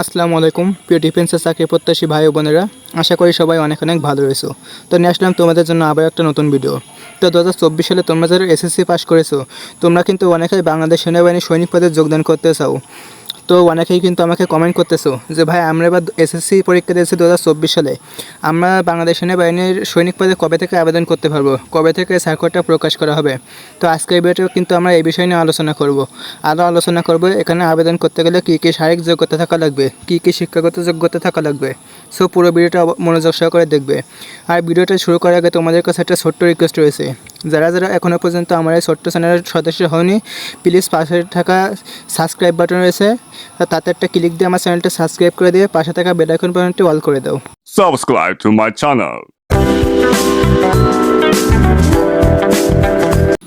আসসালামু আলাইকুম, প্রিয় ডিফেন্সের চাকরি প্রত্যাশী ভাই বোনেরা। আশা করি সবাই অনেক অনেক ভালো রয়েছো। তো নিয়ে আসলাম তোমাদের জন্য আবার একটা নতুন ভিডিও তো দু হাজার চব্বিশ সালে তোমরা যারা এসএসসি পাস করেছ, তোমরা কিন্তু অনেকেই বাংলাদেশ সেনাবাহিনীর সৈনিক পদে যোগদান করতে চাও। তো অনেকেই কিন্তু আমাকে কমেন্ট করতেছো যে, ভাই, আমরা এবার এসএসসি পরীক্ষা দিয়েছি দু হাজার চব্বিশ সালে। আমরা বাংলাদেশ সেনাবাহিনীর সৈনিক পদে কবে থেকে আবেদন করতে পারব? কবে থেকে সার্কুলারটা প্রকাশ করা হবে? তো আজকের ভিডিওতে কিন্তু আমরা এই বিষয় নিয়ে আলোচনা করব। আরও আলোচনা করব এখানে আবেদন করতে গেলে কী কী শারীরিক যোগ্যতা থাকা লাগবে? কী কী শিক্ষাগত যোগ্যতা থাকা লাগবে? সো পুরো ভিডিওটা মনোযোগ সহকারে দেখবে। আর ভিডিওটা শুরু করার আগে তোমাদের কাছে একটা ছোট্ট রিকোয়েস্ট রয়েছে। যারা যারা এখনও পর্যন্ত আমার এই ছোট্ট চ্যানেলের সদস্য হয়নি প্লিজ পাশে থাকা সাবস্ক্রাইব বাটন রয়েছে তাতে একটা ক্লিক দিয়ে আমার চ্যানেলটা সাবস্ক্রাইব করে দিয়ে পাশে থাকা বেলাইকন বাটনটি অল করে দাও subscribe to my channel.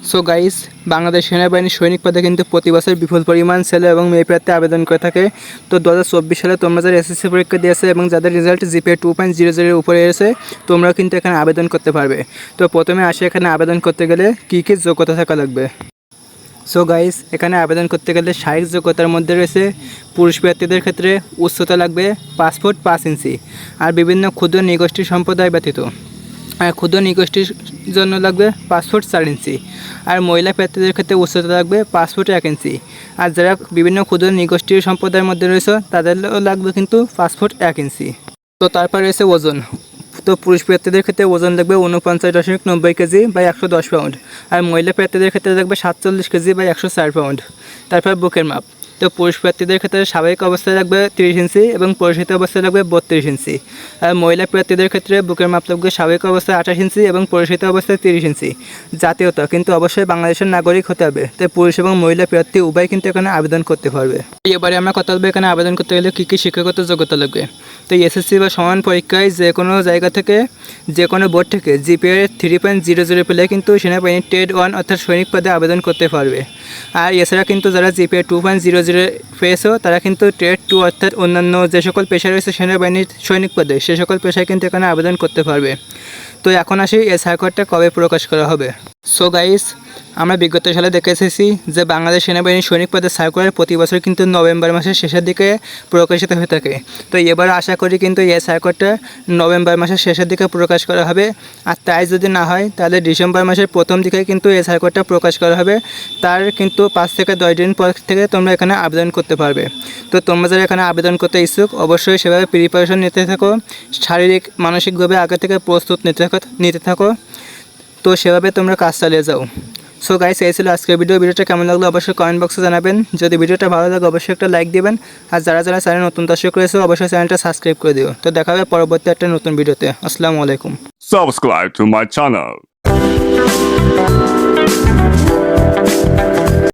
So guys Bangladesh সেনাবাহিনীর সৈনিক পদে কিন্তু প্রতি বছর বিপুল পরিমাণ ছেলে এবং মেয়ে প্রার্থী আবেদন করে থাকে। তো দু হাজার চব্বিশ সালে তোমরা যারা এসএসসি পরীক্ষা দিয়েছে এবং যাদের result GPA two point zero জিরোর উপরে এসে তোমরাও কিন্তু এখানে আবেদন করতে পারবে। তো প্রথমে আসে এখানে আবেদন করতে গেলে কী কী যোগ্যতা থাকা লাগবে। সো গাইস এখানে আবেদন করতে গেলে শারীরিক যোগ্যতার মধ্যে রয়েছে, পুরুষ প্রার্থীদের ক্ষেত্রে উচ্চতা লাগবে ফুট পাঁচ ইঞ্চি। আর বিভিন্ন ক্ষুদ্র নিগোষ্ঠী সম্প্রদায় ব্যতীত। আর ক্ষুদ্র নিগোষ্ঠীর জন্য লাগবে ফুট চার ইঞ্চি। আর মহিলা প্রার্থীদের ক্ষেত্রে উচ্চতা লাগবে পাঁচ ফুট এক ইঞ্চি। আর যারা বিভিন্ন ক্ষুদ্র নিগোষ্ঠীর সম্প্রদায়ের মধ্যে রয়েছে, তাদেরও লাগবে কিন্তু পাঁচ ফুট এক ইঞ্চি। তো তারপর রয়েছে ওজন। তো পুরুষ প্রার্থীদের ক্ষেত্রে ওজন লাগবে উনপঞ্চাশ দশমিক নব্বই কেজি বা একশো দশ পাউন্ড। আর মহিলা প্রার্থীদের ক্ষেত্রে লাগবে সাতচল্লিশ কেজি বা একশো চার পাউন্ড। তারপর বুকের মাপ। তো পুরুষ প্রার্থীদের ক্ষেত্রে স্বাভাবিক অবস্থায় লাগবে তিরিশ ইঞ্চি এবং পরিচিত অবস্থায় লাগবে বত্রিশ ইঞ্চি। আর মহিলা প্রার্থীদের ক্ষেত্রে বুকের মাপ লাগবে স্বাভাবিক অবস্থায় আঠাশ ইঞ্চি এবং পরিচিত অবস্থায় তিরিশ ইঞ্চি। জাতীয়তা, কিন্তু অবশ্যই বাংলাদেশের নাগরিক হতে হবে। তাই পুরুষ এবং মহিলা প্রার্থী উভয় কিন্তু এখানে আবেদন করতে পারবে। এবারে আমরা কথা বলব এখানে আবেদন করতে গেলে কী কী শিক্ষাগত যোগ্যতা লাগবে? তো এসএসসি বা সমান পরীক্ষায় যে কোনো জায়গা থেকে, যে কোনো বোর্ড থেকে GPA three point zero zero পেলে কিন্তু সেনাবাহিনী টেড ওয়ান অর্থাৎ সৈনিক পদে আবেদন করতে পারবে। আর এছাড়া কিন্তু যারা GPA two point zero zero পেয়েছ তারা কিন্তু ট্রেড টু অর্থাৎ অন্যান্য যে সকল পেশা রয়েছে সেনাবাহিনীর সৈনিক পদে সে সকল পেশায় কিন্তু এখানে আবেদন করতে পারবে। তো এখন আসি এই সার্কুলারটা কবে প্রকাশ করা হবে? সো গাইস আমরা বিগত সালে দেখে এসেছি যে বাংলাদেশ সেনাবাহিনীর সৈনিক পদের সার্কুলার প্রতি বছর কিন্তু নভেম্বর মাসের শেষের দিকে প্রকাশিত হয়ে থাকে। তো এবার আশা করি কিন্তু এই সার্কুলারটা নভেম্বর মাসের শেষের দিকে প্রকাশ করা হবে। আর তাই যদি না হয়, তাহলে ডিসেম্বর মাসের প্রথম দিকে কিন্তু এই সার্কুলারটা প্রকাশ করা হবে। তার কিন্তু পাঁচ থেকে দশ দিন পর থেকে তোমরা এখানে আবেদন করতে পারবে। তো তোমরা যারা এখানে আবেদন করতে ইচ্ছুক, অবশ্যই সেভাবে প্রিপারেশন নিতে থাকো। শারীরিক, মানসিকভাবে আগে থেকে প্রস্তুত নিতে থাকো নিতে থাকো। তো সেভাবে তোমরা কাজ চালিয়ে যাও। সো গাইস এই ছিল আজকের ভিডিও ভিডিওটা কেমন লাগল অবশ্যই কমেন্ট বক্সে জানাবেন। যদি ভিডিওটা ভালো লাগে, অবশ্যই একটা লাইক দেবেন। আর যারা যারা চ্যানেল নতুন দর্শক রয়েছে, অবশ্যই চ্যানেলটা সাবস্ক্রাইব করে দিও। তো দেখা হবে পরবর্তী একটা নতুন ভিডিওতে আসসালামু আলাইকুম। Subscribe to my channel